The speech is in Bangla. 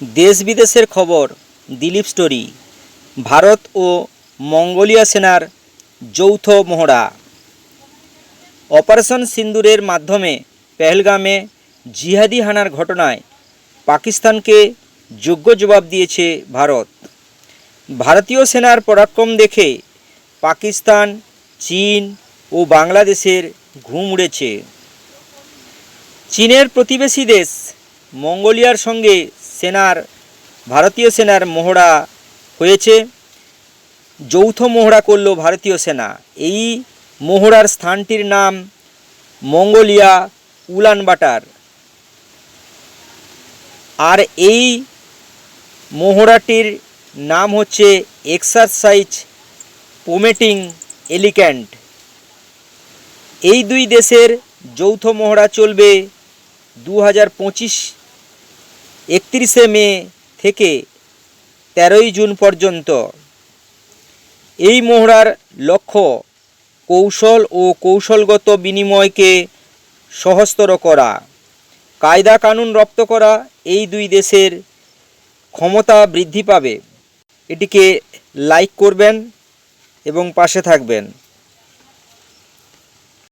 দেশ বিদেশের খবর, দিলীপ স্টোরি, ভারত ও মঙ্গোলিয়া সেনার যৌথ মহড়া। অপারেশন সিন্দুরের মাধ্যমে পেহেলগামে জিহাদি হানার ঘটনায় পাকিস্তানকে যোগ্য জবাব দিয়েছে ভারত। ভারতীয় সেনার পরাক্রম দেখে পাকিস্তান, চীন ও বাংলাদেশের ঘুম উড়েছে। চীনের প্রতিবেশী দেশ মঙ্গোলিয়ার সঙ্গে সেনার, ভারতীয় সেনার মহড়া হয়েছে। যৌথ মহড়া করল ভারতীয় সেনা। এই মহড়ার স্থানটির নাম মঙ্গোলিয়া উলানবাটার। আর এই মহড়াটির নাম হচ্ছে এক্সারসাইজ পোমেটিং এলিক্যান্ট। এই দুই দেশের যৌথ মহড়া চলবে দু হাজার পঁচিশ একত্রিশে মে থেকে তেরোই জুন পর্যন্ত। এই মহড়ার লক্ষ্য কৌশল ও কৌশলগত বিনিময়কে সহস্তর করা, কায়দা কানুন রপ্ত করা এই দুই দেশের ক্ষমতা বৃদ্ধি পাবে। এটিকে লাইক করবেন এবং পাশে থাকবেন।